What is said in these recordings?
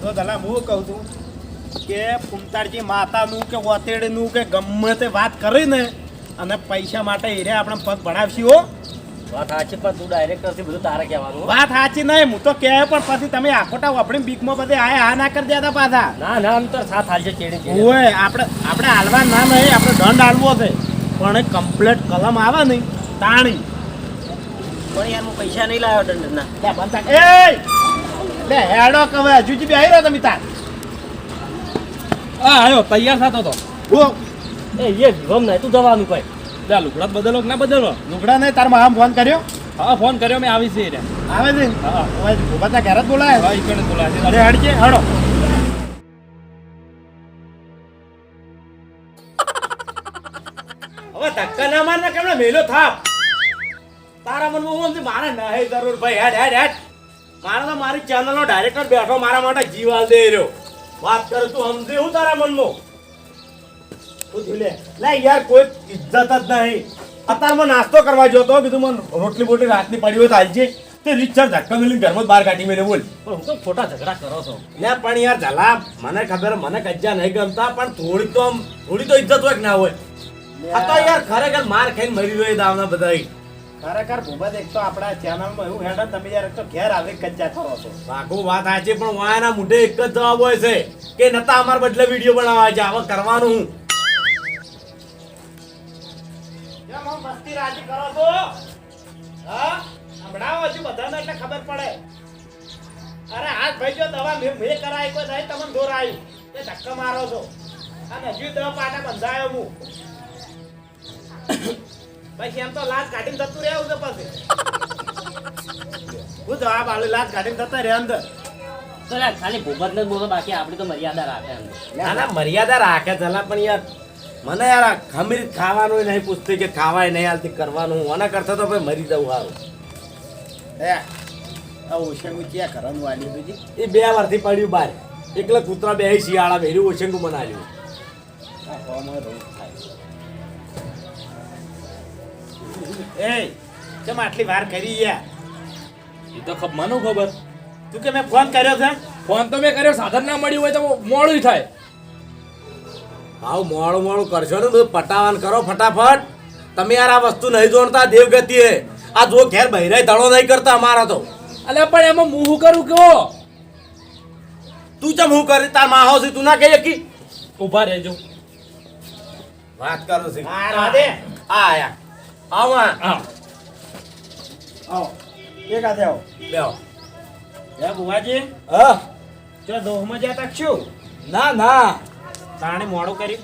તો દલા હું કહું છું કે કુમતાળજી માતાનું કે વતેડનું કે ગમે તે વાત કરીને અને પૈસા માટે હીરે આપણે પગ ભણાવશી હો. વાત સાચી પણ તું ડાયરેક્ટરથી બધું તારે કહેવાનું. વાત સાચી નહીં હું તો કહે પણ પછી તમે આખોટા આપણી બીકમાં બધે આ હા ના કરી દેતા પાછા. ના ના આમ તો સાથ હાલશે ચેડી ઓય આપણે આપણે હાલવા ના નહીં આપણે દંડ હાલવો છે. પણ એ કમ્પ્લેટ કલમ આવે નહીં તાણી. પણ યાર હું પૈસા નહીં લાવ્યો દંડના. એ લે હેડો કવે હજુ જ બેહી રહ્યો તમે તાર. હા આયો તૈયાર થતો તો. હો. એ એ વિવમ નહીં તું જવાનું કોઈ લે લુગડા બદલો કે ના બદલો? લુગડા નહીં તાર આમ ફોન કર્યો. હા ફોન કર્યો મેં આવી છે રે આવે છે હા હવે ભૂપતના ઘરે જ બોલાય હા ઈ બોલાય અરે હડજે હડો. હવે ધક્કા ના માર ને કેમણે મેલો થાપ તારા મનમાં હું મારે નહીં જરૂર ભાઈ. હેડ હેડ હેડ. મારે તો મારી ચેનલનો ડાયરેક્ટર બેઠો મારા માટે જીવ હાલ દે રહ્યો. વાત કર તું સમજે હું તારા મનમાં? તું લે. લે યાર કોઈ ઇજ્જત જ નહીં. અત્યારમાં નાસ્તો કરવા ગયો તો કીધું મને રોટલી બોટલી રાતની પડી હોય તો હાલજે તે રીતસર ધક્કા મેલીને ઘરમાં બહાર કાઢી મેલે બોલ. પણ હું તો ખોટા ઝઘડા કરો છો. લે પણ યાર જલા મને ખબર મને કજ્જા નહીં ગમતા પણ થોડી તો થોડી તો ઇજ્જત હોય કે ના હોય? આ તો યાર ખરેખર માર ખાઈને મરી ગયો દાવના બધા ખરેખર ભૂપત એક તો આપણા ચેનલમાં એવું હેડો તમે યાર એક તો ઘેર આવે કજ્જા કરો છો. બાકુ વાત સાચી પણ વાયના મોઢે એક જ જવાબ હોય છે કે નતા અમાર બદલે વીડિયો બનાવવા છે હવે કરવાનું હું. મસ્તી રાજી કરો છો હા? સંભળાવો હજુ બધાને એટલે ખબર પડે. અરે હાથ ભાઈ જો દવા મેં કરાય કોઈ તમને દોર આવી. તે ધક્કા મારો છો. અને હજુ દવા પાટા બંધાયો હું. પછી એમ તો લાત કાઢીને થતું રહેવું છે પછી. હું જવાબ આલે લાત કાઢીને થતા રહે અંદર. ખાલી ભૂપત ને જ બોલો બાકી આપણી તો મર્યાદા રાખે ના ના મર્યાદા રાખે ચલા પણ યાર મને યાર આ ખમીર ખાવાનું નહીં પૂછતી કે ખાવાય નહીં હાલતી કરવાનું. આના કરતા તો ભાઈ મરી જવું સારું હે આ ઓશંગુ ક્યાં કરવાનું વાલી બીજી એ બે વારથી પડ્યું બાર. એકલા કૂતરા બે શિયાળા બેરી ઓશંગુ બનાવ્યું એ કેમ આટલી વાર કરી યાર એ તો ખબ મને ખબર. તું કે મેં ફોન કર્યો છે? ફોન તો મેં કર્યો સાધન ના મળ્યું હોય તો મોડું થાય. હાવ મોડું મોડું કરશો ને બધું પટાવાન કરો ફટાફટ. તમે યાર આ વસ્તુ નહીં જોણતા દેવગતિ હે આ જો ઘેર બહેરાય ધડો નહીં કરતા અમારા તો. અલે પણ એમાં હું શું કરું કયો તું ચમ હું કરી? તાર માહો છે તું ના કહી શકી ઊભા રહેજો. વાત કરું છું હા આ આયા. આવો આ. હા આવો. એક હાથે આવો. બેહો. હે બુવાજી હા. તો દોહમાં જતા છું. ના ના. તાણે મોડું કર્યું.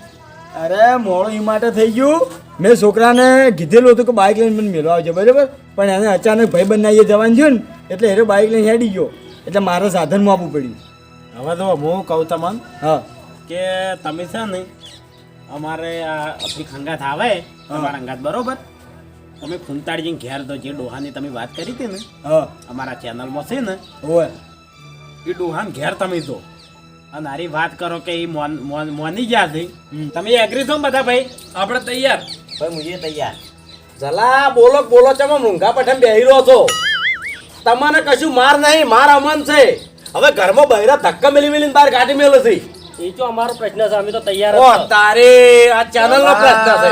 અરે મોડું એ માટે થઈ ગયું. મેં છોકરાને કીધેલું હતું કે બાઇક લઈને મને મેળવા આવજો બરાબર? પણ એને અચાનક ભાઈ બનાવીએ જવાનું થયું ને એટલે એને બાઇક લઈને હેડી ગયો. એટલે મારે સાધનમાં આપવું પડ્યું. હવે તો હું કહું તમને હા. કે તમે છે ને અમારે આ આપણી ખંગાત આવે તમારા અંગાત બરોબર? તમે ફૂમતાળજીને ઘેર તો જે ડોહાની તમે વાત કરી હતી ને હા. અમારા ચેનલમાં છે ને હોય એ ડોહાન ઘેર તમે દો અને આરી વાત કરો કે એ મોન મોન- ગયા છે. તમે એગ્રી છો ને બધા ભાઈ? આપણે તૈયાર. ભાઈ મુજે તૈયાર. જલા બોલો બોલો ચમ રૂંઘા પઠામ બેહી રહ્યો છો. તમને કશું માર નહીં માર અમન છે. હવે ઘરમાં બહેરા ધક્કા મેલી મેલીને બહાર કાઢી મેલો છે. એ તો અમારો પ્રશ્ન છે અમે તો તૈયાર ઓ તારે આ ચેનલ નો પ્રશ્ન છે.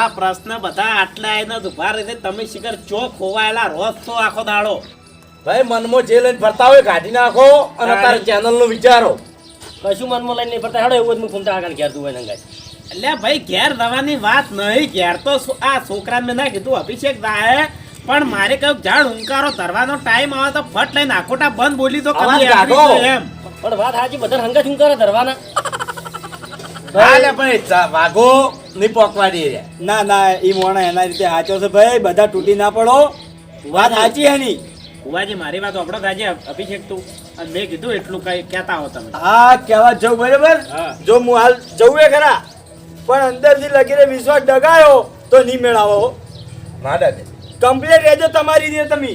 આ પ્રશ્ન બધા આટલા આઈને ઊભા રહી તમે શિખર ચો ખોવાયેલા રોજ તો આખો દાડો. ભાઈ મનમાં જે લઈને ફરતા હોય કાઢી નાખો અને તારે ચેનલનું વિચારો. કશું મનમાં લઈને પડતા હેડો એવું જ હું ફૂમતા આગળ ઘેર નંગાઈ એટલે ભાઈ ઘેર દવાની વાત નહીં. ઘેર તો આ છોકરાને મેં ના કીધું અભિષેક દાએ. પણ મારે કહ્યું ઝાડ હુંકારો ધરવાનો ટાઈમ આવે તો ફટ લઈને આખોટા બંધ બોલી તો એમ. પણ વાત સાચી બધા હંગા શું કરે ધરવાના હા લે ભાઈ વાઘો નહીં પોકવાડી રે ના ના એ મોણા એના રીતે સાચો છે ભાઈ બધા તૂટી ના પડો. વાત સાચી એની. કુવાજી મારી વાત આપણો આજે અભિષેક તું. અને મેં કીધું એટલું કઈ કહેતા હો તમે. હા કહેવા જવું બરાબર? હા. જો હું હાલ જવું એ ખરા. પણ અંદરથી લગીને વિશ્વાસ ડગાયો તો નહીં મેળાવો. ના દાદા કમ્પ્લેટ રહેજો તમારી રીતે તમે.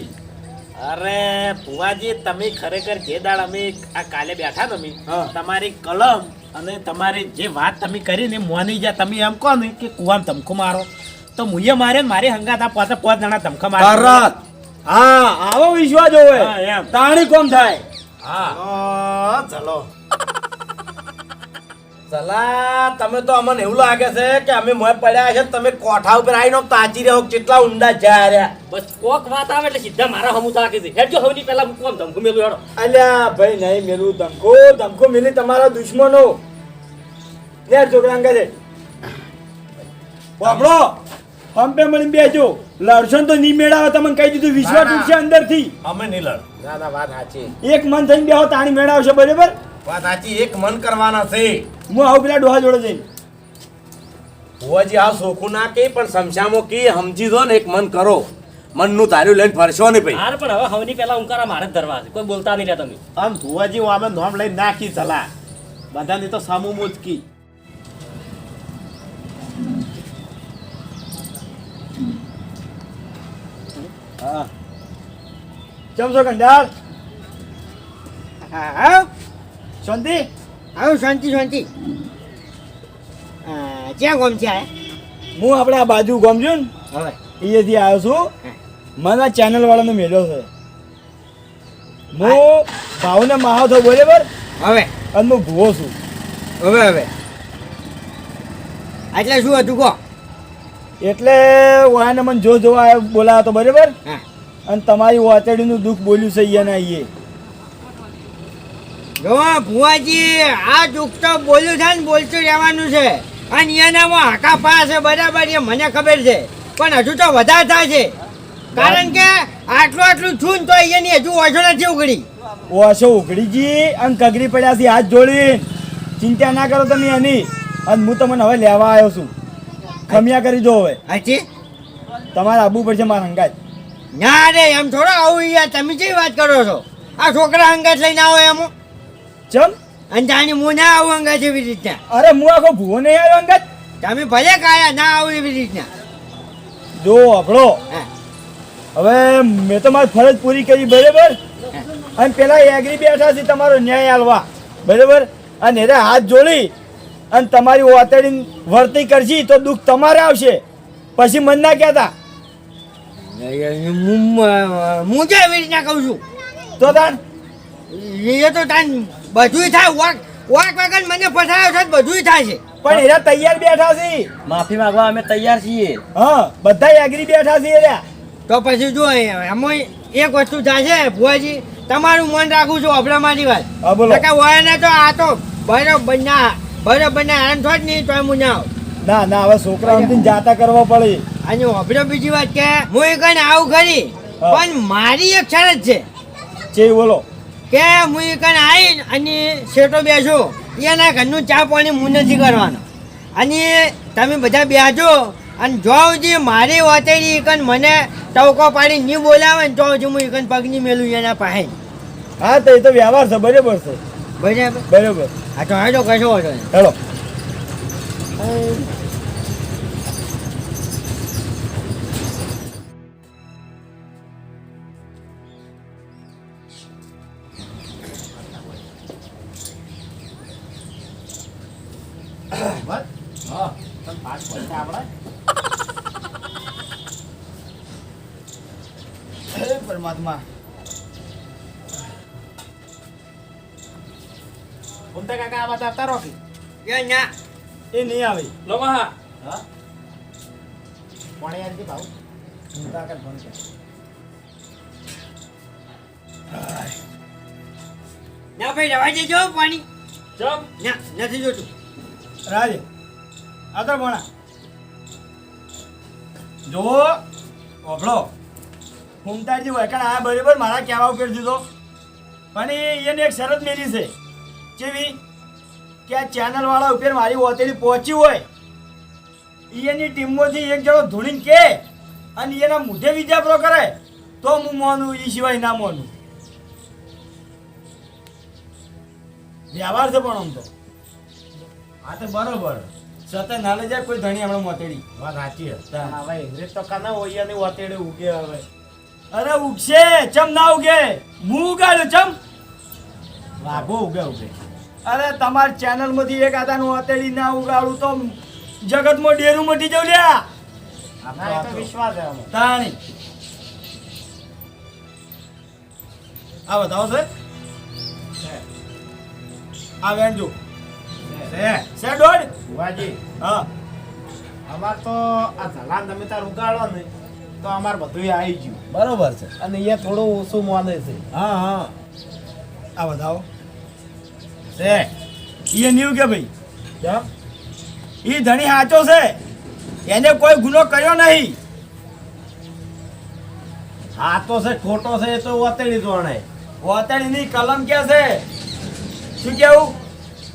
અરે ભુવાજી તમે ખરેખર જે દાડ અમે આ કાલે બેઠા તમે હા. તમારી કલમ અને તમારી જે વાત તમે કરી ને મોની જા તમે એમ કહો ને કે કુવામ ધમકો મારો. તો મુયે મારે મારે મારી હંગાત આ પોતે પાંચ જણા ધમકા મારે. તરત. હા આવો વિશ્વાસ હોય એમ. તાણી કોમ થાય? હા ચલો. સલા તમે તો અમને એવું લાગે છે કે અમે મોય પડ્યા છે તમે કોઠા ઉપર આવીને તાજી રહ્યો કેટલા ઊંડા જાય રહ્યા. બસ કોક વાત આવે એટલે સીધા મારા હમું તાકે છે હેડજો હવની પહેલા હું કોમ ધમકો મેલું હેડો. અલ્યા ભાઈ નહીં મેલું ધમકો ધમકો મેલી તમારા દુશ્મનો. ને છોકરા અંગે છે બાપડો પંપે મળી બેજો. લડશો તો નહીં મેળાવે તમને કહી દીધું વિશ્વાસ. ઉઠશે અંદરથી. અમે નહીં લડ ના ના વાત સાચી. એક મન થઈને બેહો તાણી મેળાવશે બરાબર? વાત સાચી એક મન કરવાના છે. હું આવું પેલા ડોહા જોડે જઈને. ભુવાજી આ સોખું ના કે પણ સમસામો કે સમજી દો ને એક મન કરો. મનનું ધાર્યું લઈને ફરશો ને ભાઈ. હાર પણ હવે હવની પેલા ઉંકારા મારે જ ધરવા છે. કોઈ બોલતા નહીં રહ્યા તમે. આમ હોવાજી હું આમે નોમ લઈને નાખી ચલા. બધાની તો સામુ મોજકી હા. કેમ છો હા હા. શાંતિ? આવું શાંતિ શાંતિ. ક્યાં ગોમ છે હું આપણે આ બાજુ ગમજો ને હવે અહીંયાથી આવ્યો છું. મને ચેનલ વાળાનો મેળો છે. હું ભાવને માહો થયો બરાબર? હવે. અને હું ભૂવો છું. હવે હવે. એટલે શું હતું કહો? એટલે વાને મને જો જોવા બોલાયો હતો બરાબર? અને તમારી વાતડીનું દુઃખ બોલ્યું છે અહીંયા ના અહીંયા. જો ભુવાજી આ દુઃખ તો બોલ્યું છે ને બોલતું રહેવાનું છે. અને એનામાં હાકા પા છે બરાબર એ મને ખબર છે. પણ હજુ તો વધારે થાય છે. કારણ કે આટલું આટલું છું ને તો અહીંયાની હજુ ઓછો નથી ઉઘડી. ઓછો ઉઘડીજી? અને કગરી પડ્યા છે હાથ જોડી ચિંતા ના કરો તમે એની અને હું તમને હવે લેવા આવ્યો છું. ખમિયા કરી જો હવે. હાચી? તમારે આવવું પડશે મારા હંગાત. ના રે એમ થોડો આવું યાર. તમે જે વાત કરો છો? આ છોકરા અંગત લઈને આવો એમ. ચમ? અને જાણી હું ના આવું અંગાજ એવી રીતના. અરે હું આખો ભૂવો નહીં આવ્યો અંગાજ તમે ભલે કાયા ના આવું એવી રીતના. જો આપણો હવે મેં તો મારી ફરજ પૂરી કરી બરાબર? અને પેલા એગ્રી બેઠા છે તમારો ન્યાય આલવા. બરાબર? અને એને હાથ જોડી અને તમારી વાતડી વર્તી કરશી તો દુઃખ તમારે આવશે. પછી મન ના કહેતા. હું જે એવી રીતના કહું છું. તો તાન. એ તો તાન બધુંય થાય. વાક વાક વગર મને ફસાયો છે બધું બધુંય થાય છે. પણ એરા તૈયાર બેઠા છે માફી માંગવા અમે તૈયાર છીએ. હા બધા એગ્રી બેઠા છે એરા તો પછી જો એમાં એક વસ્તુ થાય છે ભુવાજી તમારું મન રાખું છું અબડામાની વાત. હા બોલો. ને તો આ તો બરોબર ના બરોબર ના આનંદ થોડ નહીં તો હું ના આવું. ના ના હવે છોકરા સમજીને જાતા કરવા પડે. અને અબડો બીજી વાત કે હું એ કઈ આવું ખરી પણ મારી એક શરત છે. છે બોલો. કે હું એકન આવી આવીને અને શેઠો બેસો. એના ઘરનું ચા પાણી હું નથી કરવાનો. અને તમે બધા બેસો અને જો સુધી મારી વાતેરી એકન મને ટવકો પાડી નહીં બોલાવે ને તો સુધી હું એકન પગની મેલું એના પાસે. હા તો એ તો વ્યવહાર છે બરાબર છે. બરાબર? બરાબર. હા તો હેડો કશો વાંધો નહીં હેલો હે પરમાત્મા. ઉમતા કાકા આ વાત આવતા રોકી એ ના એ નહીં આવે. હા? પણ યાર કે ભાવ ના ભાઈ રવા દેજો પાણી. ચમ ના નથી જોતું. રાજ, આગળ ભણા જો ઓભળો. હુમતાજી વળકણ, આ બરાબર મારા કહેવા ઉપર દીધો. પણ એને એક શરત મેલી છે. જેવી કે આ ચેનલ વાળા ઉપર મારી ઓતેડી પહોંચી હોય. એની ટીમમાંથી એક જણો ધૂણીને કે, અને એના મુઢે વિજાપરો કરે, તો હું મોનું એ સિવાય ના મોનું. વ્યવહાર છે પણ આમ તો. હા તો બરોબર. સતે ના લઈ જાય કોઈ ધણી હમણાં મોતેડી. વાત સાચી. હવે ઇંગ્રેજ તો કાના હોય ને ઓતેડે ઉગે હવે. અરે ઉગશે ચમ ના ઉગે? હું ઉગાડ્યો ચમ? વાઘો ઉગે ઉગે. અરે તમારી ચેનલમાંથી એક આદાનું હતેડી ના ઉગાડું તો જગતમાં ડેરું મટી જવું લ્યા. વિશ્વાસ તાણી. આ બતાવો છે. આ વેણ જો. છે. છે દોઢ ભુવાજી. હા. અમાર તો આ ધલાન તમે તાર ઉગાડો ને તો અમાર બધું આવી ગયું. બરોબર છે. અને એ થોડું ઓછું માને છે. હા હા. આ બતાવો છે. એ ન્યુ કે ભાઈ કેમ? એ ધણી સાચો છે. એને કોઈ ગુનો કર્યો નહીં. હાથો છે ખોટો છે એ તો વતેડી જોણે. વોતડીની કલમ કે છે? શું કેવું?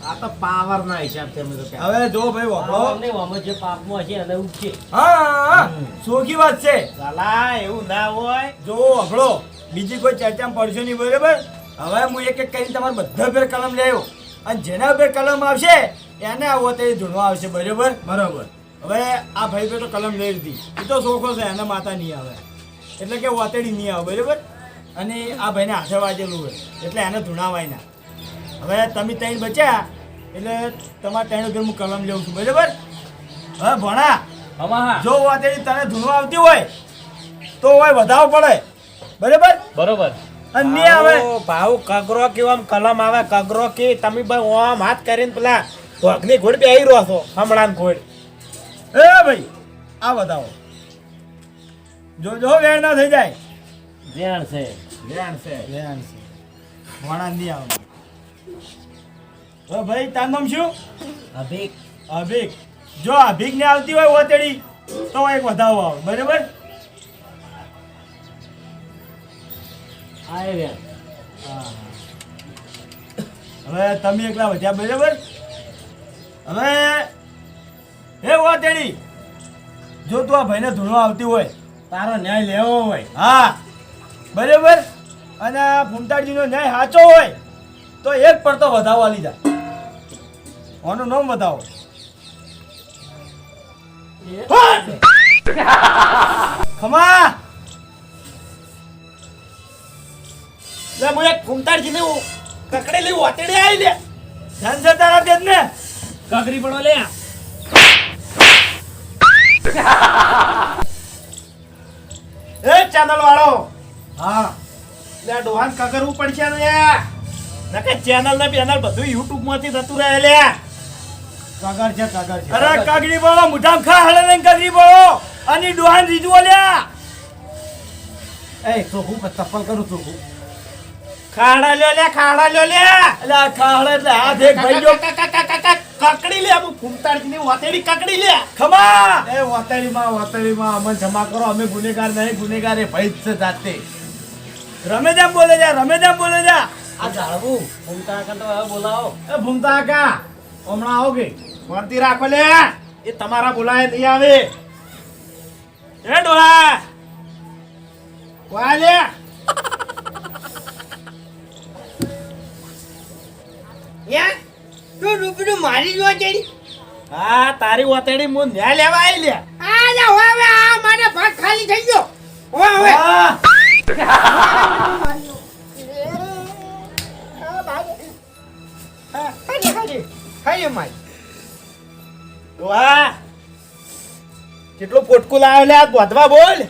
આ તો પાવર ના હિસાબ છે તો હવે જો ભાઈ વાપરો. અમને આમાં જે પાપમાં છે એને ઉઠશે હા હા સોખી વાત છે. સાલા એવું ના હોય. જો વાપરો. બીજી કોઈ ચર્ચામાં પડશો નહીં બરાબર? હવે હું એક એક કરીને તમારે બધા પેર કલમ લેવો અને જેના ઉપર કલમ આવશે એને આ વોતડી ધૂણવા આવશે બરાબર? બરાબર. હવે આ ભાઈ પે તો કલમ લઈ લીધી. એ તો સોખો છે એના માતા નહીં આવે. એટલે કે વોતડી નહીં આવે બરાબર? અને આ ભાઈને હાથે વાજેલું હોય. એટલે એને ધૂણાવાય ના હવે તમે ત્રણ બચ્યા એટલે તમારે ત્રણ ઉપર હું કલમ લેવું છું બરાબર? હવે ભણા આમાં જો વાતેડી તને ધૂણવા આવતી હોય તો હોય વધાવો પડે બરાબર? બરોબર. અને આવે ભાવ કગરો કેવો આમ કલમ આવે કગરો કે તમે ભાઈ આમ હાથ કરીને પેલા ધોકની ઘોડ બેહી રહ્યો છો હમણાં ઘોડ. એ ભાઈ આ બતાવો જો જો વેણ ના થઈ જાય. વેણ છે. વેણ છે. વેણ છે. ભણા નહીં આવે. હવે ભાઈ તાર નામ શું? અભિક. અભિક. જો અભિક ને આવતી હોય ઓતડી તો એક વધાવો આવે. બરાબર? આય વેણ હવે તમે એકલા વધ્યા બરાબર? હવે એ ઓતડી જો તું આ ભાઈને ધૂણો આવતી હોય તારો ન્યાય લેવો હોય. હા. બરાબર? અને ફૂમતાજીનો ન્યાય સાચો હોય તો એક પડતો વધાવવા આલી આનું નામ બતાવો. ખમા! લે હું એક ફૂમતાડજીને હું કકડેલી વાતડી આવી લે. ધન છે તારા ને? કકરી પડો લે. એ ચેનલ વાળો. હા. લે ડોહાન કગરવું પડશે ને નકે ચેનલ ને બેનલ બધું યુટ્યુબમાંથી થતું રહે લે. છે છે. અરે કાગડી બોલો મુઠામ ખા હળે નહીં કાગડી બોલો અને ડોહાન રીજુ ઓલ્યા એ ચોખ્ખું ચપ્પલ કરું ચોખ્ખું ખાડા લ્યો લે ખાડા લ્યો લે એટલે આ ખાહડે એટલે હાથ એક ભાઈ જો કકડી લે હું ફૂમતાડજીની વાતેડી કકડી લે. ખમા. એ વાતડીમાં વાતડીમાં અમને જમા કરો અમે ગુનેગાર નહીં ગુનેગાર એ ભાઈ છે જાતે. રમે જામ બોલે જા રમે જામ બોલે જા. આ જાળવું ઘૂમતા કરતો તો બોલાવો. એ ભૂમતા કા હમણાં આવો કે? શાંતિ રાખો લે. એ તમારા બોલાય નહીં આવે. એ ડોહા? વાલે યા તું રૂપિયું મારી જ ચડી હા તારી વાતડી હું ન્યા લેવા આવી લે. આ જા હવે આ મારે ભાગ ખાલી થઈ ગયો. હવે હવે. હા. ખાલી ખાલી. ખાલી મારી ડોહા કેટલું પોટકું લાવ્યો લે આ બોલ.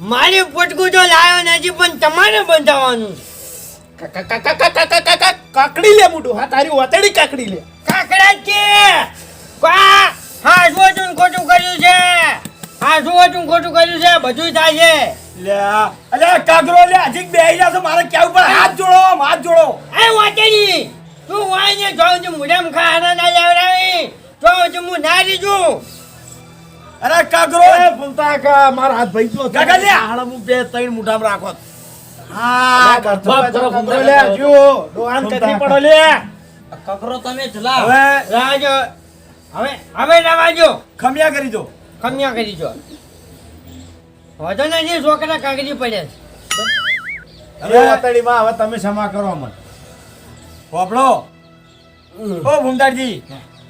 મારી પોટકું તો લાવ્યો નથી પણ તમારે બંધાવવાનું કાકડી લે મોટું હા તારી વાતડી કાકડી લે. કાકડા કે કા હા શું તું ખોટું કર્યું છે. હા શું તું ખોટું કર્યું છે બધું થાય છે. લે અલે કાગરો લે હજી બેહી જા છો મારે ક્યાં ઉપર હાથ જોડો હાથ જોડો. એ વાતડી તું વાય ને જોઉં છું મુઢામ ખાના ના લેવડાવી. જોઉં છું હું ના રીજું અરે કાગરો. એ ભૂમતા કા મારા હાથ ભાઈ તો કાકા લે. હાડ હું બે ત્રણ મુઠામ રાખો. હા બાપ કરો, ભૂમતા લે જો ડોહાન કદી પડો લે. કકરો તમે હવે રાજો હવે હવે રવાજો ખમિયા કરી કરી જો વધો છોકરા કાગડી પડે છે. હવે વાતડીમાં હવે તમે ક્ષમા કરો મને પોપડો ઓ ભૂમતાજી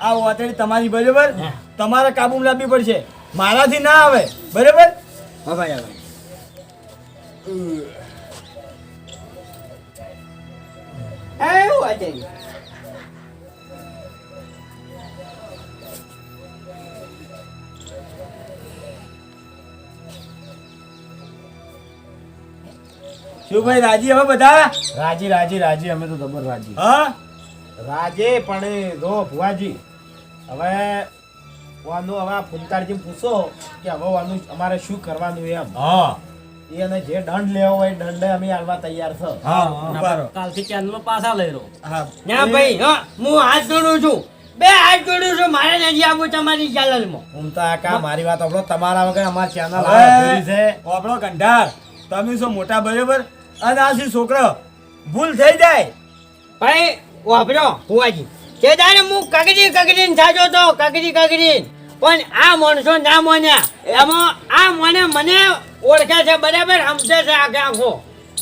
આ વાતડી તમારી બરાબર? તમારે કાબુ લાવવી પડશે. મારાથી ના આવે બરાબર? હા ભાઈ એ વાટેડી શું ભાઈ રાજી હવે બધા? રાજી રાજી રાજી અમે તો જબર રાજી. હા? રાજે પણ જો ભુવાજી હવે વાનું હવે આ પૂછો કે હવે વાનું અમારે શું કરવાનું એમ. હા. એને જે દંડ લેવો હોય એ દંડ અમે આલવા તૈયાર છે. હા કાલથી ચેનલમાં પાછા લઈ રહ્યો હા. ના ભાઈ હા હું હાથ જોડું છું. બે હાથ જોડું છું મારે નથી આવવું તમારી ચેનલમાં તો કા મારી વાત આપણો તમારા વગર અમારી ચેનલ છે. આપણો કંઢાર તમે શું મોટા બરાબર? અને આ શું છોકરો? ભૂલ થઈ જાય. ભાઈ વાપરો ફુવાજી તે દાડે હું કગડી કગડીને સાજો તો કગડી કગડી પણ આ માણસો ના મોન્યા. એમાં આ મને મને ઓળખે છે, બરાબર સમજે છે આખે આખો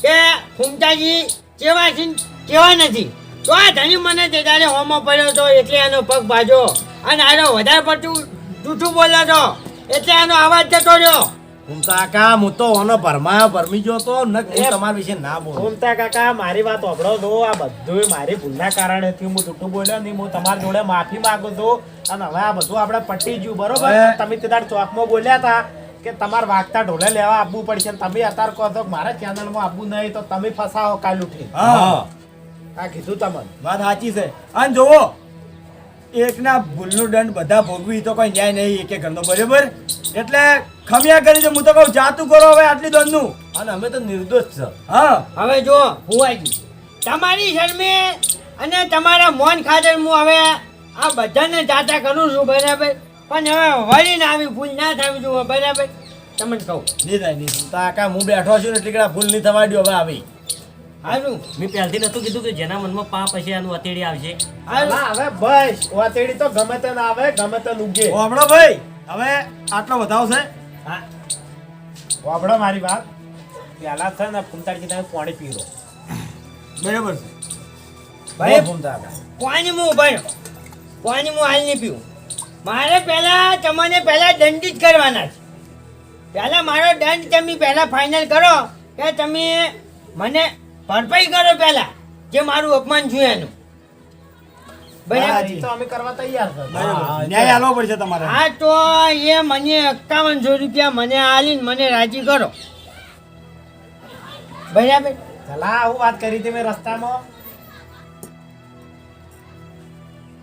કે હુમતાજી કેવા છે કેવા નથી. તો આ ધણી મને તે તારે હોમો પડ્યો તો એટલે એનો પગ ભાજો. અને આનો વધારે પડતું જૂઠું બોલ્યો તો, એટલે આનો અવાજ જતો રહ્યો. ફૂમતા કા હું તો ઓનો ભરમા ભરમી ગયો તો ન તમારા વિશે ના બોલ. ફૂમતા કાકા મારી વાત સાંભળો છો આ બધું મારી ભૂલના કારણે થયું હું જૂઠું બોલ્યો નહીં હું તમારી જોડે માફી માંગુ છું. અને હવે આ બધું આપણે પટી ગયું બરોબર? તમે તે ચોકમાં બોલ્યા હતા કે તમારે વાગતા ઢોલે લેવા આપવું પડશે તમે અત્યારે કહો છો મારા ચેનલમાં આવવું નહીં તો તમે ફસાવો કાલ ઉઠી હા. આ કીધું તમને. વાત સાચી છે. અને જોવો એકના ભૂલનું દંડ બધા ભોગવી તો કોઈ ન્યાય નહીં એકે ઘરનો બરાબર? એટલે ખમિયા કરી છે હું તો કહું જાતું કરો હવે આટલી દંડનું અને અમે તો નિર્દોષ છે. હા. હવે જો ભુવાજી તમારી શરમે અને તમારા મોન ખાતર હું હવે આ બધાને જાતા કરું છું બરાબર? પણ હવે વળીને આવી ભૂલ ના થવી જોઈએ બરાબર? તમને કહું. નહીં થાય નહીં થાય. ફૂમતા કા હું બેઠો છું ને ટીકડા ભૂલ નહીં થવા દ્યો હવે આવી. હારું. મેં પહેલથી નતું કીધું કે જેના મનમાં પાપ હશે એનું અતેડી આવશે. હવે બસ. અતેડી તો ગમે તે ના આવે ગમે તે ઉગે. હમણાં ભાઈ હવે આટલો વધાવ છે. હા? વાપડો મારી વાત. પહેલા છે ને ફૂમતાડજી તમે પાણી પીરો. બરાબર છે. ભાઈ ફૂમતા પાણી હું ભાઈ પાણી હું હાલ નહીં પીવું. મારે પહેલા તમને પહેલા દંડિત કરવાના છે. પહેલા મારો દંડ તમે પહેલા ફાઇનલ કરો કે તમે મને ભરપાઈ કરો પહેલા જે મારું અપમાન છું એનું. તો અમે કરવા તૈયાર ન્યાય આલવો પડશે તમારે. હા તો એ મને એકાવનસો રૂપિયા મને આલીને મને રાજી કરો. બરાબર? ચલા હું વાત કરી હતી મેં રસ્તામાં.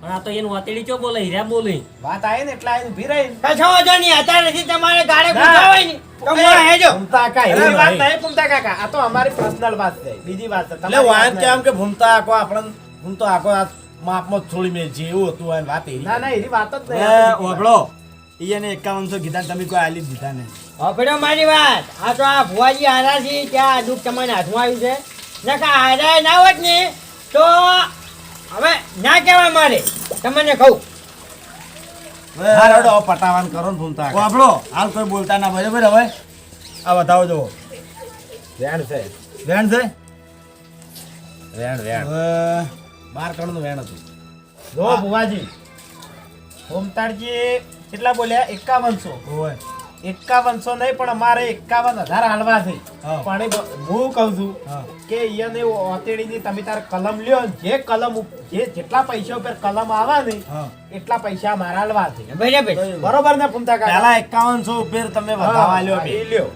આ તો એનું અતેડી ચો બોલે? હીરા બોલે. વાત આવી ને એટલે આવીને ઊભી રહી. કશો વાંધો નહીં અત્યારે તમારે ગાળે ના. ગુસ્સા તો મોં હેજો. ફૂમતા કા અરે વાત નહીં ફૂમતા કાકા. આ તો અમારી પર્સનલ વાત છે. બીજી વાત છે. એટલે વાત કેમ કે ભૂમતા આખો આપણે ભૂમતો તો આખો આ માપમાં થોડી છોડી મેં જેવું હતું આ વાત એવી ના ના એની વાત જ નહીં ઓગળો એને એકાવનસો કીધા તમે કોઈ આલી દીધા નહીં. ઓગળો મારી વાત. આ તો આ ભુવાજી હારા છે ત્યાં આ દુઃખ તમારે હાથમાં આવ્યું છે. નકા હારા ના હોત ને તો હવે ના કહેવાય મારે તમને કહું. હા પટાવાન કરો ને ભૂલતા. ઓગળો હાલ કોઈ બોલતા ના બરાબર હવે. આ બતાવો જુઓ. વેણ છે. વેણ છે? વેણ વેણ. બાર કણનું વેણ હતું. જો ભુવાજી હોમતાળજી કેટલા બોલ્યા? એકાવનસો. હોય એકાવનસો નહીં પણ અમારે એકાવન હજાર હાલવા છે. પણ હું કહું છું કે એને ઓતેડીની તમે તાર કલમ લ્યો જે કલમ જે જેટલા પૈસા ઉપર કલમ આવા ને એટલા પૈસા મારા હાલવા થઈ બરાબર બરોબર ને ફૂમતા કાકા? પહેલા એકાવનસો ઉપર તમે વધાવા લ્યો. એ લ્યો.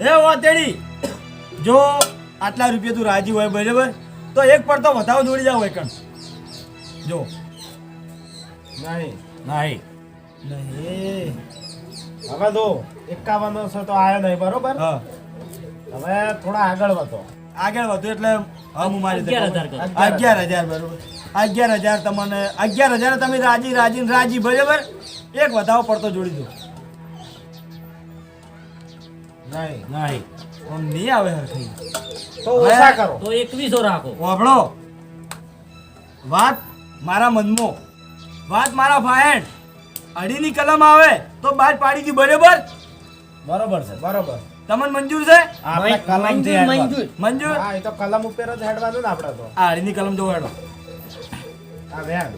એ ઓતેડી. જો આટલા રૂપિયા તું રાજી હોય બરાબર? તો એક પડતો વધાવો દોડી જાવ એકણ જો. નહીં. નહીં. નહીં. હવે જો એકાવનસો તો આવ્યો નહીં બરોબર? હવે થોડા આગળ વધો. આગળ વધો એટલે હા હું મારી અગિયાર હજાર અગિયાર હજાર બરોબર. અગિયાર હજાર તમને અગિયાર હજાર તમે રાજી રાજી રાજી બરોબર? એક વધારો પડતો જોડી દો. નહીં નહીં. આમ નહીં આવે હરખી. તો ઓછા કરો. તો એકવીસો રાખો. વાપડો વાત મારા મનમાં. વાત મારા ફાહેડ અડીની કલમ આવે તો બાદ પાડી દી બરાબર? બરોબર છે બરોબર. તમને મંજૂર છે? આપણે કલમ મંજૂર. મંજૂર મંજૂર? હા એ તો કલમ ઉપર જ હેડવાનું ને આપણે તો. આ અડીની કલમ જો હેડો. આ વેણ.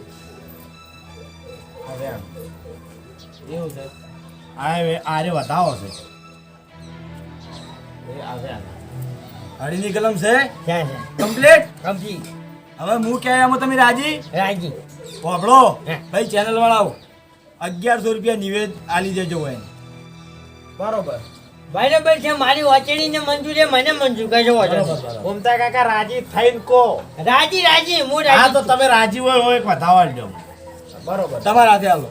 આ વેણ. એવું છે. આ આરે વધાવો છે. અડીની કલમ છે? કમ્પ્લીટ? કમ્પ્લીટ. હવે હું ક્યાં આમાં તમે રાજી? રાજી. પોપડો? ભાઈ ચેનલ વાળાઓ અગિયારસો રૂપિયા નિવેદ આલી દેજો એને. બરોબર. ભાઈ ને ભાઈ છે મારી વચડીને મંજૂર છે મને મંજૂર નહીં. ઘૂમતા કાકા રાજી થઈને કો રાજી રાજી હું હા રાજી તો તમે રાજી હોય હોય એક વધાવા બરોબર તમારા હાથે હાલો.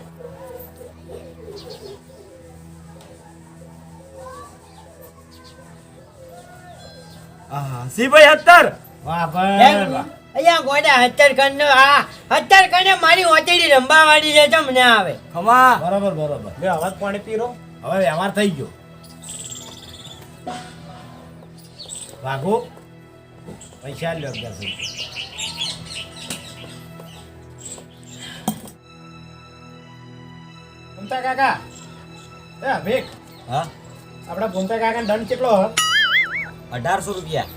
આહા, સિંહભાઈ અત્તર વાહ? ભાઈ. અહીંયા ગોડા હત્તર કણ આ હત્તર કણે મારી વચડી રંબાવાડી છે ચમ આવે. ખમા. બરોબર બરોબર. લે અવાજ પાણી પીરો. હવે વ્યવહાર થઈ ગયો. વાઘુ પૈસા લ્યો અગિયારસો રૂપિયા. ભૂમતા કાકા. એ ભીખ હા? આપણા ભૂમતા કાકા દંડ કેટલો હ? અઢારસો રૂપિયા.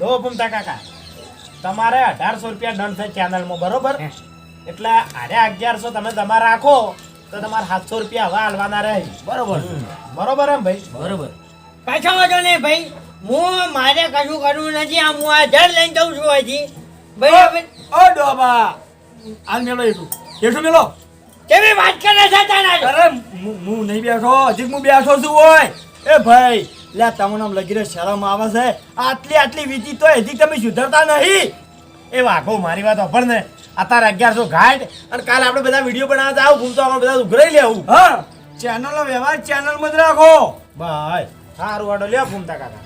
લો ભૂમતા કાકા. તમારે અઢારસો રૂપિયા દંડ થાય ચેનલમાં બરોબર? એટલે આરે અગિયારસો તમે તમારે રાખો તો તમારે સાતસો રૂપિયા હવે હાલવાના રહે. બરોબર. બરોબર એમ ભાઈ? બરોબર. કશો વાંધો નહીં ભાઈ. હું મારે કશું કરવું નથી. આ હું આ જળ લઈને જઉં છું હજી. ભાઈ ઓ ડોબા. હાલ મેળો એટલું એટલું મેળો. કેવી વાત કરે છે તારા અરે હું હું નહીં બેઠો. હજી હું બેઠો છું હોય એ ભાઈ લે તમને આમ લગીને શરમ આવે છે? આટલી આટલી વીતી તો હજી તમે સુધરતા નહીં. એ વાઘો મારી વાત અભર ને. અત્યારે અગિયારસો ઘાટ અને કાલે આપણે બધા વીડિયો બનાવતા આવું ભૂલતો આપણે બધા ઉઘરાઈ લેવું. હા ચેનલનો વ્યવહાર ચેનલમાં જ રાખો. ભાઈ સારું વાડો લ્યો ભૂમતા કાકા.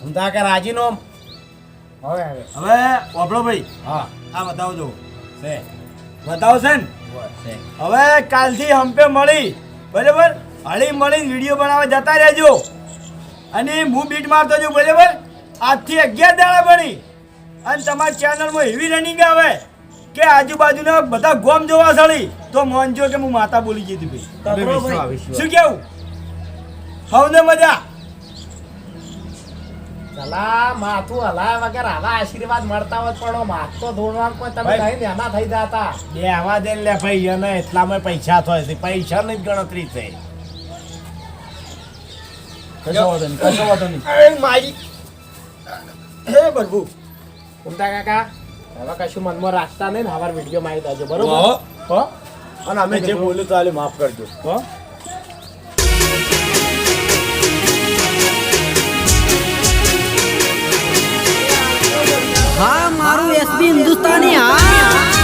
ઘૂમતા કાકા રાજીનો હવે હવે. ઓપડો ભાઈ. હા. આ બતાવજો. છે. બતાવો છે. ને હવે કાલથી હંપે મળી. બરાબર? હળી મળી વીડિયો બનાવવા જતા રહેજો. અને હું બીટ મારતો છું બરાબર? આજથી અગિયાર દાડા ભણી. અને તમારી ચેનલમાં એવી રનિંગ આવે કે આજુબાજુના બધા ગોમ જોવા સળી. તો મોનજો કે હું માતા બોલી જતી ભાઈ. શું કેવું? સૌને મજા? ચલા માથું હલાય વગર આવા આશીર્વાદ મળતા હોત પણ માથો તો ધોળવા કોઈ તમે. કઈ થઈ જતા. બે આવા દે લે ભાઈ અને એટલામાં પૈસા થાય છે. પૈસા ની જ ગણતરી છે. કશો વાંધો નહીં કશો વાંધો નહીં. મારી. હે પ્રભુ. ઘૂમતા કાકા હવે કશું મનમાં રાખતા નહીં ને હવાર વીડિયો માં આવી દેજો બરોબર? હો. હો? અને અમે જે બોલ્યું તો માફ કરજો. હો? હા મારું એસબી હિન્દુસ્તાની હા.